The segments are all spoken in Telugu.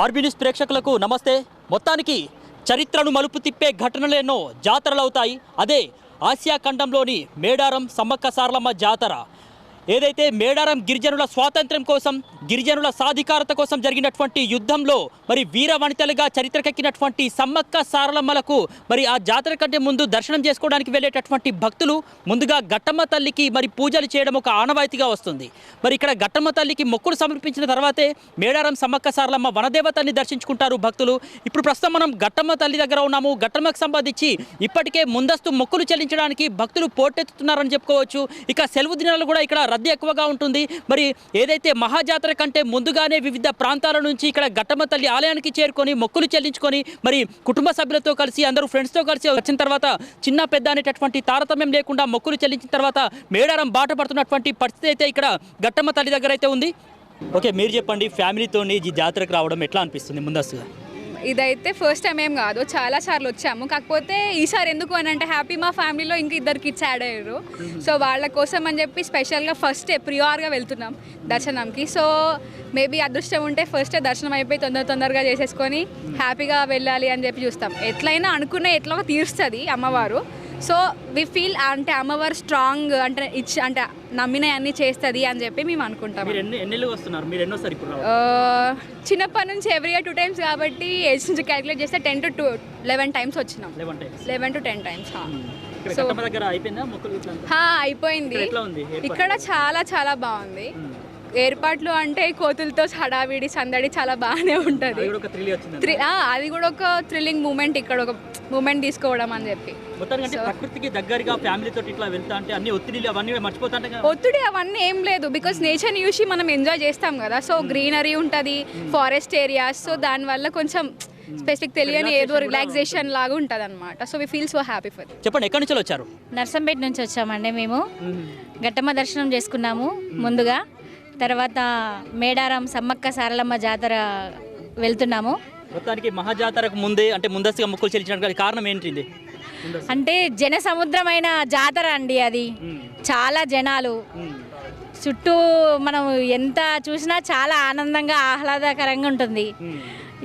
ఆర్బీ న్యూస్ ప్రేక్షకులకు నమస్తే. మొత్తానికి చరిత్రను మలుపు తిప్పే ఘటనలేనో జాతరలవుతాయి. అదే ఆసియా ఖండంలోని మేడారం సమ్మక్క సారలమ్మ జాతర. ఏదైతే మేడారం గిరిజనుల స్వాతంత్ర్యం కోసం గిరిజనుల సాధికారత కోసం జరిగినటువంటి యుద్ధంలో మరి వీర వనితలుగా చరిత్రకెక్కినటువంటి సమ్మక్క సారలమ్మలకు మరి ఆ జాతర కంటే ముందు దర్శనం చేసుకోవడానికి వెళ్ళేటటువంటి భక్తులు ముందుగా ఘట్టమ్మ తల్లికి మరి పూజలు చేయడం ఒక ఆనవాయితీగా వస్తుంది. మరి ఇక్కడ ఘట్టమ్మ తల్లికి మొక్కులు సమర్పించిన తర్వాతే మేడారం సమ్మక్క సారలమ్మ వనదేవతల్ని దర్శించుకుంటారు భక్తులు. ఇప్పుడు ప్రస్తుతం మనం ఘట్టమ్మ తల్లి దగ్గర ఉన్నాము. ఘట్టమ్మకు సంబంధించి ఇప్పటికే ముందస్తు మొక్కులు చెల్లించడానికి భక్తులు పోటెత్తుతున్నారని చెప్పుకోవచ్చు. ఇక సెలవు దినాలు కూడా ఇక్కడ రద్దీ ఎక్కువగా ఉంటుంది. మరి ఏదైతే మహాజాతర కంటే ముందుగానే వివిధ ప్రాంతాల నుంచి ఇక్కడ గట్టమ్మ తల్లి ఆలయానికి చేరుకొని మొక్కులు చెల్లించుకొని మరి కుటుంబ సభ్యులతో కలిసి అందరూ ఫ్రెండ్స్తో కలిసి వచ్చిన తర్వాత చిన్న పెద్ద అనేటటువంటి తారతమ్యం లేకుండా మొక్కులు చెల్లించిన తర్వాత మేడారం బాట పడుతున్నటువంటి పరిస్థితి అయితే ఇక్కడ ఘట్టమ్మ తల్లి దగ్గర అయితే ఉంది. ఓకే మీరు చెప్పండి ఫ్యామిలీతో ఈ జాతరకు రావడం ఎట్లా అనిపిస్తుంది ముందస్తుగా? ఇదైతే ఫస్ట్ టైం ఏం కాదు. చాలా సార్లు వచ్చాము. కాకపోతే ఈసారి ఎందుకు అని అంటే హ్యాపీ మా ఫ్యామిలీలో ఇంకా ఇద్దరు కిడ్స్ యాడ్ అయ్యారు. సో వాళ్ళ కోసం అని చెప్పి స్పెషల్గా ఫస్ట్ ప్రియార్గా వెళ్తున్నాం దర్శనంకి. సో మేబీ అదృష్టం ఉంటే ఫస్ట్ దర్శనం అయిపోయి తొందర తొందరగా చేసేసుకొని హ్యాపీగా వెళ్ళాలి అని చెప్పి చూస్తాం. ఎట్లయినా అనుకునే ఎట్లా తీరుస్తుంది అమ్మవారు. సో వి ఫీల్ అంటే అమ్మవారు స్ట్రాంగ్ అంటే ఇచ్చి అంటే నమ్మిన అన్ని చేస్తుంది అని చెప్పి మేము అనుకుంటాం. చిన్నప్పటి నుంచి ఎవ్రీ ఇయర్ టూ టైమ్స్ కాబట్టి ఏజ్ నుంచి క్యాలిక్యులేట్ చేస్తే ten to to eleven times వచ్చినాం. లెవెన్ టు టెన్ టైమ్స్ దగ్గర అయిపోయిందా ఇక్కడ చాలా చాలా బాగుంది. మ్మ్. ఏర్పాట్లు అంటే కోతులతో హడావిడి సందడి చాలా బాగానే ఉంటుంది. అది కూడా ఒక థ్రిల్ వచ్చింది థ్రి- ఆ, అది కూడా ఒక థ్రిల్లింగ్ మూమెంట్ ఇక్కడ ఒక మూమెంట్ తీసుకోవడం అని చెప్పి. మొత్తానికి అంటే ప్రకృతికి దగ్గరగా ఫ్యామిలీ తోటి ఇట్లా వెళ్తా అంటే అన్ని ఒత్తిడిలు అవన్నీ? ఒత్తిడి అవన్నీ ఏం లేదు బికాస్ నేచర్ని చూసి మనం ఎంజాయ్ చేస్తాం కదా. సో గ్రీనరీ ఉంటుంది ఫారెస్ట్ ఏరియాస్ సో దానివల్ల కొంచెం స్పెసిఫిక్ తెలియని ఏదో రిలాక్సేషన్ లాగా ఉంటుంది అనమాట so we feel so happy for చెప్పండి ఎక్కడి నుంచి వచ్చారు? నర్సంపేట నుంచి వచ్చామండి మేము. గట్టమ్మ దర్శనం చేసుకున్నాము ముందుగా. తర్వాత మేడారం సమ్మక్క సారలమ్మ జాతర వెళ్తున్నాము. మొత్తానికి మహాజాతరకు ముందే అంటే ముందస్తుగా మొక్కులు చెల్లించడానికి కారణం ఏంటిది? ముందస్తు. అంటే జన సముద్రమైన జాతర అండి అది. చాలా జనాలు. చుట్టూ మనం ఎంత చూసినా చాలా ఆనందంగా ఆహ్లాదకరంగా ఉంటుంది.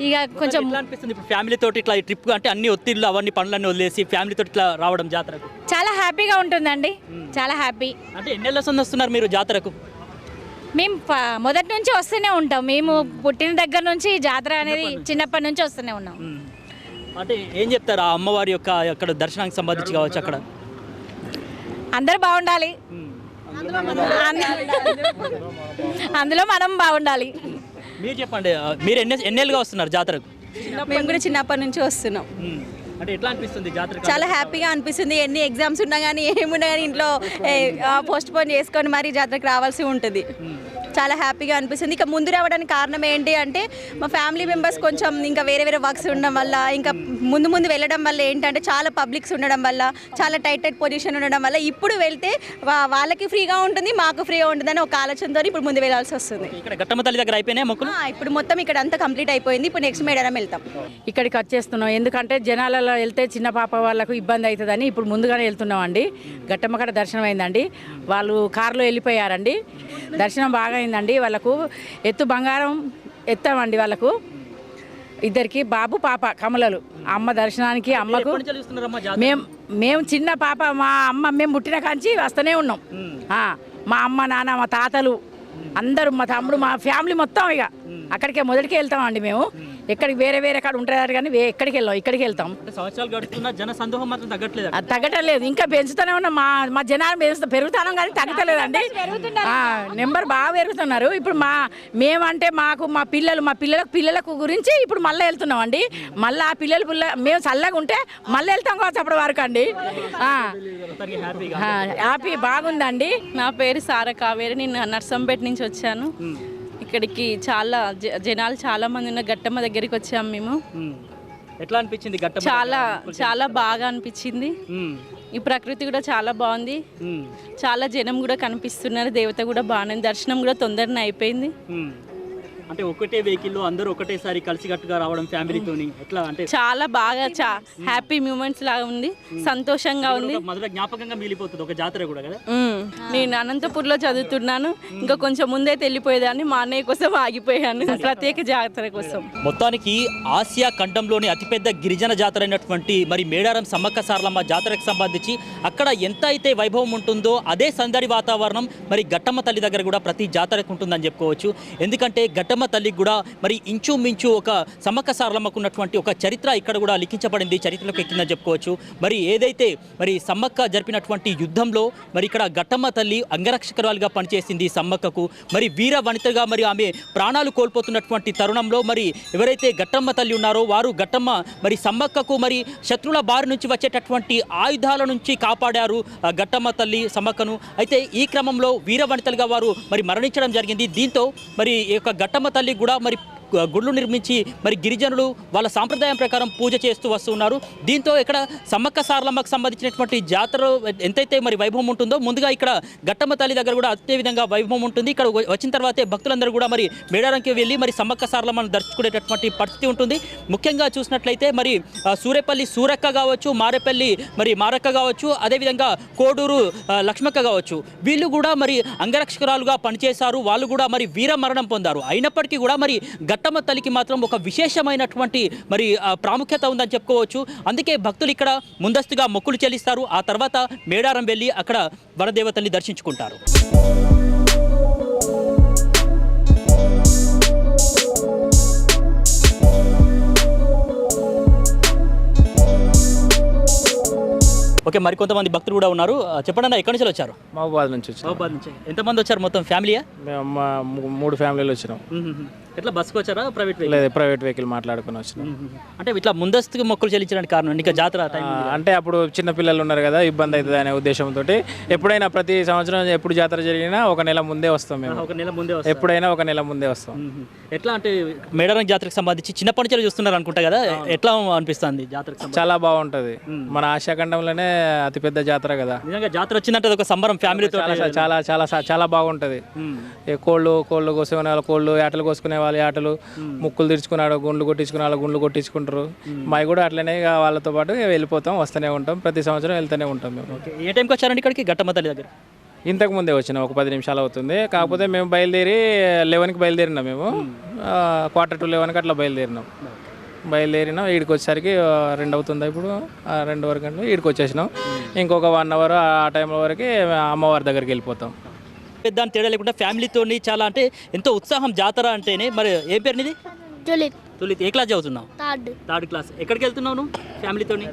ఇక కొంచెం అనిపిస్తుంది ఇప్పుడు ఫ్యామిలీ తోటి ఇట్లా ట్రిప్ అంటే అన్ని ఒత్తిళ్ళు అవన్నీ పనులన్నీ వదిలేసి ఫ్యామిలీ తోటి ఇట్లా రావడం జాతరకు? చాలా హ్యాపీగా ఉంటుందండి. చాలా హ్యాపీ అంటే సంది వస్తున్నారు మీరు జాతరకు? మేము మొదటి నుంచి వస్తూనే ఉంటాం. మేము పుట్టిన దగ్గర నుంచి ఈ జాతర అనేది చిన్నప్పటి నుంచి. వస్తూనే ఉన్నాం. అంటే ఏం చెప్తారు ఆ అమ్మవారి యొక్క అక్కడ దర్శనానికి సంబంధించి కావచ్చు అక్కడ? అందరూ బాగుండాలి. అందులో మనం బాగుండాలి. మీరు చెప్పండి మీరు ఎన్ని ఎన్నేళ్ళుగా వస్తున్నారు జాతరకు? మేము కూడా చిన్నప్పటి నుంచి వస్తున్నాం. అంటే ఎట్లా అనిపిస్తుంది జాతర చాలా హ్యాపీగా అనిపిస్తుంది. ఎన్ని ఎగ్జామ్స్ ఉన్నా కానీ ఏమున్నా కానీ ఇంట్లో పోస్ట్ పోన్ చేసుకొని మరీ జాతరకు రావాల్సి ఉంటుంది. చాలా హ్యాపీగా అనిపిస్తుంది. ఇక ముందు రావడానికి కారణం ఏంటి అంటే మా ఫ్యామిలీ మెంబర్స్ కొంచెం ఇంకా వేరే వేరే వర్క్స్ ఉండడం వల్ల ఇంకా ముందు ముందు వెళ్ళడం వల్ల ఏంటంటే చాలా పబ్లిక్స్ ఉండడం వల్ల చాలా టైట్ టైట్ పొజిషన్ ఉండడం వల్ల ఇప్పుడు వెళ్తే వాళ్ళకి ఫ్రీగా ఉంటుంది మాకు ఫ్రీగా ఉంటుందని ఒక ఆలోచనతో ఇప్పుడు ముందు వెళ్ళాల్సి వస్తుంది. ఇక్కడ తల్లి దగ్గర అయిపోయినాయి మొక్కులు? ఆ, ఇప్పుడు మొత్తం ఇక్కడ అంతా కంప్లీట్ అయిపోయింది. ఇప్పుడు నెక్స్ట్ మేడారం వెళ్తాం. ఇక్కడికి వచ్చేస్తున్నాం ఎందుకంటే జనాలలో వెళ్తే చిన్న పాప వాళ్ళకు ఇబ్బంది అవుతుందని ఇప్పుడు ముందుగానే వెళ్తున్నాం అండి గట్టమ్మ కాడ దర్శనం అయిందండి వాళ్ళు కారులో వెళ్ళిపోయారండి. దర్శనం బాగా అయిందండి. వాళ్ళకు ఎత్తు బంగారం ఎత్తామండి వాళ్ళకు. ఇద్దరికి బాబు పాప కమలలు. అమ్మ దర్శనానికి అమ్మకు మేము మేము చిన్న పాప మా అమ్మ మేము పుట్టిన కాంచి వస్తూనే ఉన్నాం. మా అమ్మ నాన్న మా తాతలు అందరూ మా తమ్ముడు మా ఫ్యామిలీ మొత్తం ఇక. అక్కడికే మొదటికే వెళ్తామండి మేము. ఎక్కడికి వేరే వేరే కాడ ఉంటారు కానీ ఎక్కడికి వెళ్ళాం ఇక్కడికి వెళ్తాం. సంవత్సరాలు గడుస్తున్నా జన సందోహం మాత్రం తగ్గట్లేదు. అది తగ్గటం లేదు ఇంకా పెంచుతూనే ఉన్నాం. మా మా జనాలు పెంచుతా పెరుగుతున్నాం కానీ తగ్గటలేదండి. ఆ, నెంబర్ బాగా పెరుగుతున్నారు. ఇప్పుడు మా మేమంటే మాకు మా పిల్లలు మా పిల్లలకు పిల్లలకు గురించి ఇప్పుడు మళ్ళీ వెళ్తున్నాం అండి మళ్ళీ ఆ పిల్లలు పిల్ల మేము చల్లగా ఉంటే మళ్ళీ వెళ్తాం కావచ్చు అప్పటి వరకు అండి. హ్యాపీ బాగుందండి. నా పేరు సార కావేరి నేను నర్సంపేట నుంచి వచ్చాను. ఇక్కడికి చాలా జ- జనాలు చాలా మంది ఉన్న గట్టమ్మ దగ్గరికి వచ్చాము మేము. ఎట్లా అనిపించింది చాలా? చాలా బాగా అనిపించింది. ఈ ప్రకృతి కూడా చాలా బాగుంది. అంటే ఒకటే వెహికల్ అందరూ ఒకటేసారి కలిసికట్టుగా రావడం ఫ్యామిలీతోని ఎట్లా అంటే చాలా బాగా చా హ్యాపీ మూమెంట్స్ లాగా ఉంది సంతోషంగా ఉంది. మొదట జ్ఞాపకంగా మిగిలిపోతుంది ఒక జాతర కూడా కదా. నేను అనంతపూర్లో చదువుతున్నాను ఇంకా కొంచెం ముందైతే వెళ్ళిపోయేదాన్ని మా అన్నయ్య కోసం ఆగిపోయాను ప్రత్యేక జాతర కోసం. మొత్తానికి ఆసియా ఖండంలోని అతిపెద్ద గిరిజన జాతర అయినటువంటి మరి మేడారం సమ్మక్క సారలమ్మ జాతరకు సంబంధించి అక్కడ ఎంత అయితే వైభవం ఉంటుందో అదే సందడి వాతావరణం మరి గట్టమ్మ తల్లి దగ్గర కూడా ప్రతి జాతరకు ఉంటుందని చెప్పుకోవచ్చు. ఎందుకంటే గట్టమ్మ తల్లికి కూడా మరి ఇంచుమించు ఒక సమ్మక్క సారలమ్మకున్నటువంటి ఒక చరిత్ర ఇక్కడ కూడా లిఖించబడింది చరిత్రలోకి ఎక్కిందని చెప్పుకోవచ్చు. మరి ఏదైతే మరి సమ్మక్క జరిపినటువంటి యుద్ధంలో మరి ఇక్కడ ఘట్టమ్మ తల్లి అంగరక్షకురాలుగా పనిచేసింది సమ్మక్కకు మరి వీర వనితగా మరి ఆమె ప్రాణాలు కోల్పోతున్నటువంటి తరుణంలో మరి ఎవరైతే ఘట్టమ్మ తల్లి ఉన్నారో వారు ఘట్టమ్మ మరి సమ్మక్కకు మరి శత్రువుల బారి నుంచి వచ్చేటటువంటి ఆయుధాల నుంచి కాపాడారు ఘట్టమ్మ తల్లి సమ్మక్కను. అయితే ఈ క్రమంలో వీర వనితలుగా వారు మరి మరణించడం జరిగింది. దీంతో మరి ఈ యొక్క గట్టమ్మ తల్లి కూడా మరి గుళ్ళు నిర్మించి మరి గిరిజనులు వాళ్ళ సాంప్రదాయం ప్రకారం పూజ చేస్తూ వస్తున్నారు. దీంతో ఇక్కడ సమ్మక్క సారలమ్మకు సంబంధించినటువంటి జాతర ఎంతైతే మరి వైభవం ఉంటుందో ముందుగా ఇక్కడ గట్టమ్మ తల్లి దగ్గర కూడా అదే విధంగా వైభవం ఉంటుంది. ఇక్కడ వచ్చిన తర్వాతే భక్తులందరూ కూడా మరి మేడారంకి వెళ్ళి మరి సమ్మక్క సారలమ్మను దర్శించుకునేటటువంటి పరిస్థితి ఉంటుంది. ముఖ్యంగా చూసినట్లయితే మరి సూరేపల్లి సూరక్క కావచ్చు మారేపల్లి మరి మారక్క కావచ్చు అదేవిధంగా కోడూరు లక్ష్మక్క కావచ్చు. వీళ్ళు కూడా మరి అంగరక్షకురాలుగా పనిచేశారు. వాళ్ళు కూడా మరి వీర మరణం పొందారు. అయినప్పటికీ కూడా మరి గట్టమ్మ తల్లికి మాత్రం ఒక విశేషమైనటువంటి మరి ప్రాముఖ్యత ఉందని చెప్పుకోవచ్చు. అందుకే భక్తులు ఇక్కడ ముందస్తుగా మొక్కులు చెల్లిస్తారు. ఆ తర్వాత మేడారం వెళ్ళి అక్కడ వనదేవతల్ని దర్శించుకుంటారు. ఓకే మరి కొంతమంది భక్తులు కూడా ఉన్నారు. చెప్పండి అన్న ఎక్కడి నుంచి వచ్చారు? మహబూబాద్ నుంచి వచ్చినాం మహబాద్ నుంచి. ఎంతమంది వచ్చారు మొత్తం ఫ్యామిలీయా? మేము మూడు ఫ్యామిలీలు వచ్చినాం. ఎట్లా బస్కి వచ్చారా ప్రైవేట్ వెహికల్ లేదా ప్రైవేట్ వెహికల్ మాట్లాడుకుని వచ్చినాం. అంటే ఇట్లా ముందస్తుగా మొక్కులు చెల్లించడానికి కారణం ఇంకా జాతర టైం అంటే అప్పుడు చిన్న పిల్లలు ఉన్నారు కదా ఇబ్బంది అవుతుంది అనే ఉద్దేశంతో ఎప్పుడైనా ప్రతి సంవత్సరం ఎప్పుడు జాతర జరిగినా ఒక నెల ముందే వస్తాం మేము. ఒక నెల ముందే ఎప్పుడైనా ఒక నెల ముందే వస్తాం. ఎట్లా అంటే మేడారం జాతరకు సంబంధించి చిన్నప్పటి నుంచి చూస్తున్నారు అనుకుంటా కదా ఎట్లా అనిపిస్తుంది సంబంధించి? చాలా బాగుంటుంది. మన ఆశాఖండంలోనే అతిపెద్ద జాతర కదా. నిజంగా జాతర వచ్చిందంటే ఒక సంబరం ఫ్యామిలీతో చాలా చాలా చాలా చాలా బాగుంటుంది. కోళ్ళు కోళ్ళు కోసుకునే వాళ్ళు కోళ్ళు ఆటలు కోసుకునే వాళ్ళు ఆటలు. ముక్కులు తీర్చుకున్నాడు గుండ్లు కొట్టించుకునే వాళ్ళు గుండ్లు కొట్టించుకుంటారు. మావి కూడా అట్లనే ఇక వాళ్ళతో పాటు వెళ్ళిపోతాం వస్తూనే ఉంటాం. ప్రతి సంవత్సరం వెళ్తూనే ఉంటాం మేము. ఏ టైంకి వచ్చారండి ఇక్కడికి? గట్టమ్మ తల్లి దగ్గర. ఇంతకు ముందే వచ్చిన ఒక పది నిమిషాలు అవుతుంది. కాకపోతే మేము బయలుదేరి లెవెన్కి బయలుదేరినాం మేము. క్వార్టర్ టు లెవెన్కి అట్లా బయలుదేరినాం. బయలుదేరినాం ఈడికి వచ్చేసరికి రెండు అవుతుంది ఇప్పుడు? రెండు వరకు అంటే ఈడికి వచ్చేసినాం ఇంకొక వన్ అవర్ ఆ టైం వరకు అమ్మవారి దగ్గరికి వెళ్ళిపోతాం. పెద్ద అని తేడా లేకుండా ఫ్యామిలీతోని చాలా అంటే ఎంతో ఉత్సాహం జాతర అంటేనే. మరి ఏ పేరు నీది? జూలిత్ తొలి ఏ క్లాస్ చదువుతున్నావు? థర్డ్. Third class. ఎక్కడికి వెళ్తున్నావు నువ్వు ఫ్యామిలీతోని?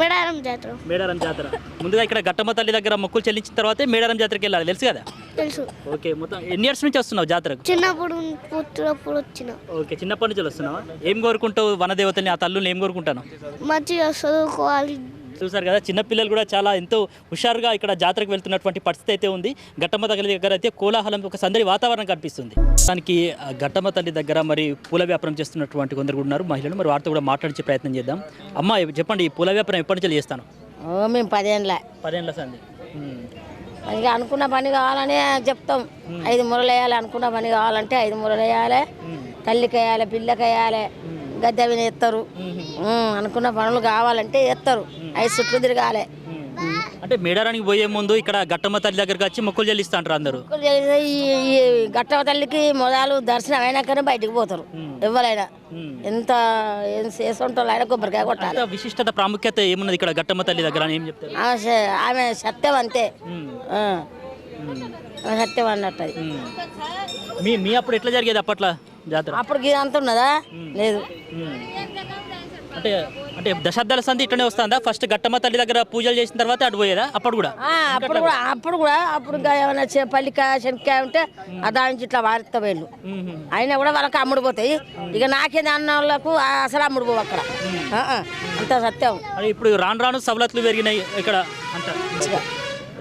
మేడారం జాతర. మేడారం జాతర. ముందుగా ఇక్కడ గట్టమ్మ తల్లి దగ్గర మొక్కులు చెల్లించిన తర్వాతే మేడారం జాతరకి వెళ్ళాలి. తెలుసు కదా? తెలుసు. ఓకే మొత్తం ఎన్ని ఇయర్స్ నుంచి వస్తున్నావు జాతరకు? చిన్నప్పుడు పుట్టినప్పుడు వచ్చిన. ఓకే చిన్నప్పటి నుంచి వస్తున్నావా? ఏం కోరుకుంటావు వనదేవతని ఆ తల్లుని ఏం కోరుకుంటాను? మంచిగా చదువుకోవాలి చూసారు కదా చిన్నపిల్లలు కూడా చాలా ఎంతో హుషారుగా ఇక్కడ జాతరకు వెళ్తున్నటువంటి పరిస్థితి అయితే ఉంది. గట్టమ్మ తల్లి దగ్గర అయితే కోలాహలం ఒక సందడి వాతావరణం కనిపిస్తుంది. దానికి గట్టమ్మ తల్లి దగ్గర మరి పూల వ్యాపారం చేస్తున్నటువంటి కొందరు కూడా ఉన్నారు. మహిళలు మరి వారితో కూడా మాట్లాడించే ప్రయత్నం చేద్దాం. అమ్మ చెప్పండి ఈ పూల వ్యాపారం ఎప్పటి నుంచి చేస్తాను? మేము పదేళ్ళ పదేళ్ళ సంది. అనుకున్న పని కావాలని చెప్తాం. ఐదు మురలు వేయాలి అనుకున్న పని కావాలంటే ఐదు మురలు వేయాలి. తల్లికి వేయాలి పిల్లకి వేయాలి. గద్దె విని ఎత్తారు. అనుకున్న పనులు కావాలంటే ఎత్తారు. ఐదు చుట్లు తిరగాలి. అంటే మేడారానికి పోయే ముందు ఇక్కడ గట్టమ్మ తల్లి దగ్గరకు వచ్చి మొక్కులు చెల్లిస్తా అంటారు అందరూ ఈ ఈ గట్టవ తల్లికి మొదలు దర్శనం అయినాకనే బయటికి పోతారు. ఎవరైనా. ఎంత ఏం చేసుంటారు ఆయన కొబ్బరికాయ కొట్టాలి. అంత విశిష్టత ప్రాముఖ్యత ఏమున్నది ఇక్కడ గట్టమ్మ తల్లి దగ్గర అని ఏం చెప్తారు? ఆమె స- ఆమె సత్యం అంతే. ఉమ్. ఆ. ఆమె సత్యం అన్నట్టు అది. మీ మీ అప్పుడు ఎట్లా జరిగేది అప్పట్లో జాతర? అప్పుడు అంత ఉన్నదా? లేదు. ఉమ్. అంటే అంటే దశాబ్దాల సంధి ఇట్లనే వస్తుందా? ఫస్ట్ గట్టమ్మ తల్లి దగ్గర పూజలు చేసిన తర్వాత అటు పోయేదా? అప్పుడు కూడా? అప్పుడు కూడా అప్పుడు కూడా అప్పుడు ఇంకా ఏమైనా పల్లికాయ శనక్కాయ ఉంటే దాని ఇట్లా వారిస్తా వీళ్ళు. అయినా కూడా వాళ్ళకి అమ్ముడు పోతాయి. ఇక నాకేది అన్న వాళ్ళకు అసలు అమ్ముడు పోవు అక్కడ. అంత సత్యం. ఇప్పుడు రాను రాను సవలతులు పెరిగినాయి ఇక్కడ అంత.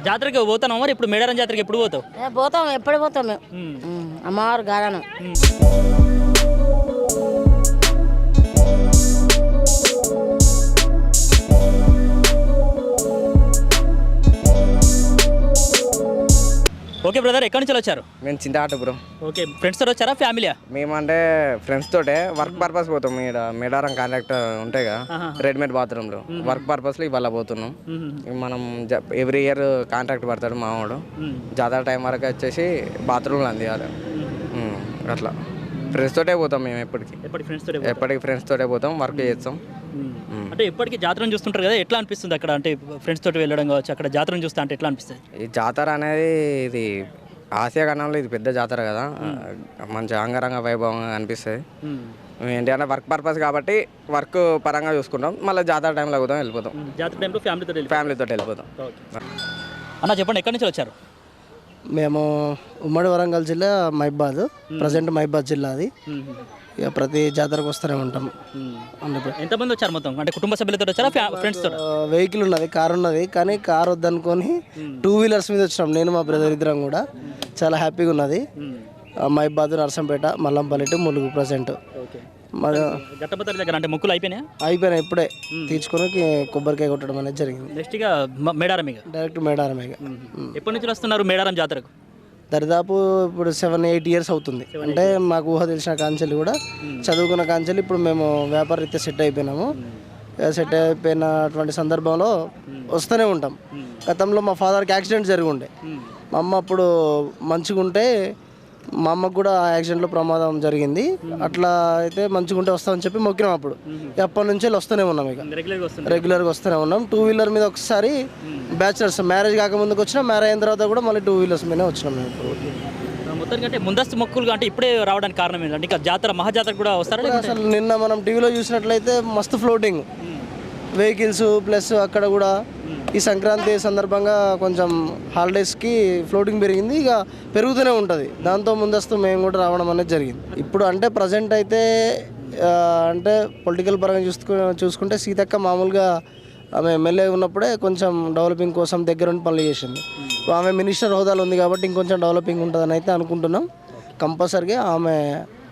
జాతరకి పోతాను మరి? ఇప్పుడు మేడారం జాతరకి ఎప్పుడు పోతావు? ఏ, పోతాం ఎప్పుడు పోతాం మేము. అమ్మవారు గారాను. ఓకే బ్రదర్ ఎక్కడి నుంచి వచ్చారు? మేము బ్రో ఓకే ఫ్రెండ్స్ తోటి వచ్చారా? ఫ్యామిలీయా మేమంటే ఫ్రెండ్స్ తోటే వర్క్ పర్పస్ పోతాం ఇక్కడ మేడారం కాంట్రాక్ట్ ఉంటాయి కదా రెడీమేడ్ బాత్రూమ్లో వర్క్ పర్పస్లో ఇవాళ పోతున్నాం. మనం ఎవ్రీ ఇయర్ కాంట్రాక్ట్ పడతాడు మావాడు. జాతర టైం వరకు వచ్చేసి బాత్రూమ్లో అందియాలి. అట్లా. ఫ్రెండ్స్ తోటే పోతాం మేము ఎప్పటికి. ఎప్పటికి ఫ్రెండ్స్ తోటే పోతాం? వర్క్ చేస్తాం. అంటే ఎప్పటికీ జాతరను చూస్తుంటారు కదా ఎట్లా అనిపిస్తుంది అక్కడ? అంటే ఫ్రెండ్స్ తోటి వెళ్ళడం కావచ్చు అక్కడ జాతరను చూస్తా అంటే ఎట్లా అనిపిస్తుంది? ఈ జాతర అనేది ఇది ఆసియా ఖండంలో ఇది పెద్ద జాతర కదా. మంచి అంగరంగ వైభవంగా అనిపిస్తుంది. ఏంటి అంటే వర్క్ పర్పస్ కాబట్టి వర్క్ పరంగా చూసుకుంటాం. మళ్ళీ జాతర టైంలో పోతాం వెళ్ళిపోతాం. జాతర టైంలో ఫ్యామిలీతో ఫ్యామిలీతో వెళ్ళిపోతాం. అన్న చెప్పండి ఎక్కడి నుంచి వచ్చారు? మేము ఉమ్మడి వరంగల్ జిల్లా మైబాద్ ప్రజెంట్ మైబాద్ జిల్లా అది. ఇక ప్రతి జాతరకు వస్తూనే ఉంటాం. ఎంతమంది వచ్చారు మొత్తం? అంటే కుటుంబ సభ్యులతో వచ్చారా ఫ్రెండ్స్ తోటి వెహికల్ ఉన్నది కార్ ఉన్నది కానీ కార్ వద్దనుకొని టూ వీలర్స్ మీద వచ్చినాం. నేను మా బ్రదర్ ఇద్దరం కూడా. చాలా హ్యాపీగా ఉన్నది మైబాద్ నర్సంపేట మల్లంపల్లి టు ములుగు ప్రజెంట్. అంటే మొక్కులు అయిపోయినాయా? అయిపోయినాయి ఇప్పుడే. తీసుకొని కొబ్బరికాయ కొట్టడం అనేది జరిగింది. నెక్స్ట్ ఇక మ- మేడారం డైరెక్ట్ మేడారం ఎప్పటి నుంచి వస్తున్నారు మేడారం జాతరకు? దరిదాపు ఇప్పుడు సెవెన్ ఎయిట్ ఇయర్స్ అవుతుంది. అంటే మాకు ఊహ తెలిసిన కాంచెలు కూడా చదువుకున్న కాంచెలు ఇప్పుడు మేము వ్యాపార రీత్యా సెట్ అయిపోయినాము సెట్ అయిపోయినటువంటి సందర్భంలో వస్తూనే ఉంటాం. గతంలో మా ఫాదర్కి యాక్సిడెంట్ జరిగి ఉండే. మా అమ్మ అప్పుడు మంచిగా ఉంటే మా అమ్మకు కూడా యాక్సిడెంట్లో ప్రమాదం జరిగింది. అట్లా అయితే మంచిగా ఉంటే వస్తామని చెప్పి మొక్కినాం అప్పుడు. ఇక అప్పటి నుంచి వస్తూనే ఉన్నాం ఇక. రెగ్యులర్గా వస్తూనే ఉన్నాం. టూ వీలర్ మీద ఒకసారి బ్యాచులర్స్ మ్యారేజ్ కాకముందుకు వచ్చినా మ్యారేజ్ అయిన తర్వాత కూడా మళ్ళీ టూ వీలర్స్ మీదనే వచ్చినాం మేము. ఇప్పుడు మొత్తానికి అంటే ముందస్తు మొక్కులు అంటే ఇప్పుడే రావడానికి కారణం ఏంటంటే ఇంకా జాతర మహాజాతర కూడా వస్తారా అసలు నిన్న మనం టీవీలో చూసినట్లయితే మస్తు ఫ్లోటింగ్ వెహికల్స్ ప్లస్ అక్కడ కూడా ఈ సంక్రాంతి సందర్భంగా కొంచెం హాలిడేస్కి ఫ్లోటింగ్ పెరిగింది. ఇక పెరుగుతూనే ఉంటుంది. దాంతో ముందస్తు మేము కూడా రావడం అనేది జరిగింది. ఇప్పుడు అంటే ప్రజెంట్ అయితే అంటే పొలిటికల్ పరంగా చూసుకు చూసుకుంటే సీతక్క మామూలుగా ఆమె ఎమ్మెల్యే ఉన్నప్పుడే కొంచెం డెవలపింగ్ కోసం దగ్గరుండి పనులు చేసింది. ఆమె మినిస్టర్ హోదాలో ఉంది కాబట్టి ఇంకొంచెం డెవలపింగ్ ఉంటుందని అయితే అనుకుంటున్నాం. కంపల్సరీగా ఆమె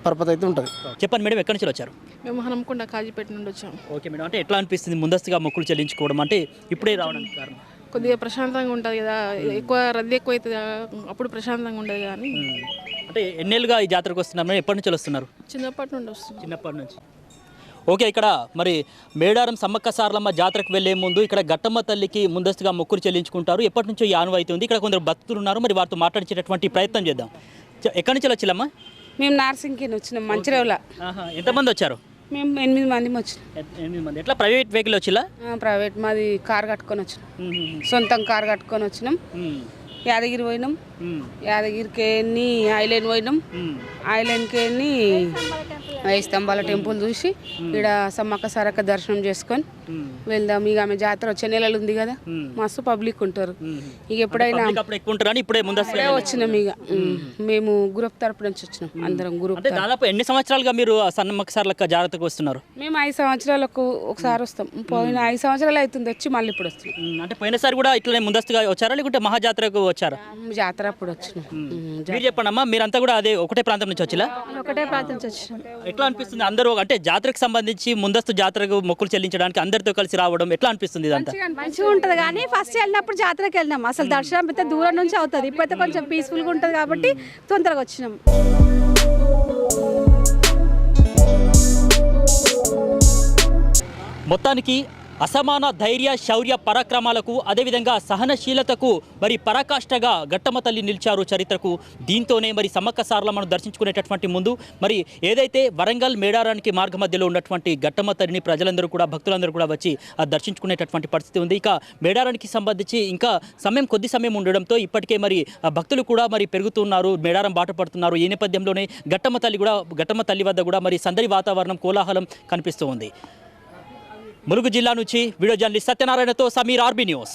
పరపతి అయితే ఉంటుంది. చెప్పండి మేడం ఎక్కడి నుంచి వచ్చారు? మేము హనంకొండ కాజీపేట నుండి వచ్చాం. ఓకే మేడం అంటే ఎట్లా అనిపిస్తుంది ముందస్తుగా మొక్కులు చెల్లించుకోవడం? అంటే ఇప్పుడే రావడానికి కారణం? కొద్దిగా ప్రశాంతంగా ఉంటుంది కదా ఎక్కువ రద్దీ ఎక్కువ అవుతుంది అప్పుడు ప్రశాంతంగా ఉండదు కానీ. అంటే ఎన్నేళ్ళుగా ఈ జాతరకు వస్తున్నారు మేడం? ఎప్పటి నుంచి వస్తున్నారు? చిన్నప్పటి నుండి వస్తుంది చిన్నప్పటి నుంచి. ఓకే ఇక్కడ మరి మేడారం సమ్మక్క సారలమ్మ జాతరకు వెళ్ళే ముందు ఇక్కడ గట్టమ్మ తల్లికి ముందస్తుగా మొక్కులు చెల్లించుకుంటారు. ఎప్పటి నుంచో ఈ ఆనవాయితీ ఉంది. ఇక్కడ కొందరు భక్తులు ఉన్నారు. మరి వారితో మాట్లాడించేటటువంటి ప్రయత్నం చేద్దాం. ఎక్కడి నుంచి వచ్చిల్లమ్మా మేము నార్సింగ్కి వచ్చినాం మంచిర్యాల. ఎంతమంది వచ్చారు? మేము ఎనిమిది మంది వచ్చినాం. ఎ- ఎనిమిది మంది. ఎట్లా ప్రైవేట్ వెహికల్ వచ్చిల్లా ఆ, ప్రైవేట్ మాది కార్ కట్టుకొని వచ్చినాం. సొంతం కార్ కట్టుకొని వచ్చినాం. యాదగిరి పోయినాం. యాదగిరికి ఎన్ని ఐలైన్ పోయినాం. ఐలైన్కి ఎన్ని ఐదు స్తంభాల టెంపుల్ చూసి ఇక్కడ సమ్మక్క సారక్క దర్శనం చేసుకొని వెళ్దాం. ఇక ఆమె జాతర వచ్చే నెలలు ఉంది కదా. మస్తు పబ్లిక్ ఉంటారు. ఇక ఎప్పుడైనా ఇప్పుడే వచ్చినాం ఇక. మేము. గ్రూప్ తరపు నుంచి వచ్చినాం. అందరం గ్రూప్ దాదాపు ఎన్ని సంవత్సరాలుగా మీరు ఆ సన్నమ్మక్క సార్లక్క జాగ్రత్తకు వస్తున్నారు? మేము ఐదు సంవత్సరాలకు ఒకసారి వస్తాం. పోయిన ఐదు సంవత్సరాలు అవుతుంది. వచ్చి మళ్ళీ ఇప్పుడు ఉమ్, అంటే పోయినసారి కూడా ఇట్లనే ముందస్తుగా వచ్చారా? లేకుంటే మహాజాతరకు వచ్చారా? జాతర అప్పుడు వచ్చినాం మీరు చెప్పండి అమ్మా మీరంతా కూడా అదే ఒకటే ప్రాంతం నుంచి వచ్చిలా? ఒకటే ప్రాంతం నుంచి వచ్చినాం. ఎట్లా అనిపిస్తుంది? అందరూ అంటే జాతరకు సంబంధించి ముందస్తు జాతరకు మొక్కులు చెల్లించడానికి అందరితో కలిసి రావడం ఎట్లా అనిపిస్తుంది ఇదంతా? మంచిగా ఉంటుంది కానీ ఫస్ట్ వెళ్ళినప్పుడు జాతరకి వెళ్ళినాం. అసలు దర్శనం అయితే దూరం నుంచి అవుతుంది. ఇప్పుడైతే కొంచెం పీస్ఫుల్గా ఉంటుంది కాబట్టి తొందరగా వచ్చినాం. మొత్తానికి అసమాన ధైర్య శౌర్య పరాక్రమాలకు అదేవిధంగా సహనశీలతకు మరి పరాకాష్ఠగా గట్టమ్మ తల్లి నిలిచారు చరిత్రకు. దీంతోనే మరి సమ్మక్క సారలమ్మను దర్శించుకునేటటువంటి ముందు మరి ఏదైతే వరంగల్ మేడారానికి మార్గ మధ్యలో ఉన్నటువంటి గట్టమ్మ తల్లిని ప్రజలందరూ కూడా భక్తులందరూ కూడా వచ్చి దర్శించుకునేటటువంటి పరిస్థితి ఉంది. ఇక మేడారానికి సంబంధించి ఇంకా సమయం కొద్ది సమయం ఉండడంతో ఇప్పటికే మరి భక్తులు కూడా మరి పెరుగుతున్నారు మేడారం బాట పడుతున్నారు. ఈ నేపథ్యంలోనే గట్టమ్మ తల్లి కూడా గట్టమ్మ తల్లి వద్ద కూడా మరి సందడి వాతావరణం కోలాహలం కనిపిస్తూ ఉంది. ములుగు జిల్లా నుంచి వీడియో జర్నలిస్ట్ సత్యనారాయణతో సమీర్ ఆర్బీ న్యూస్.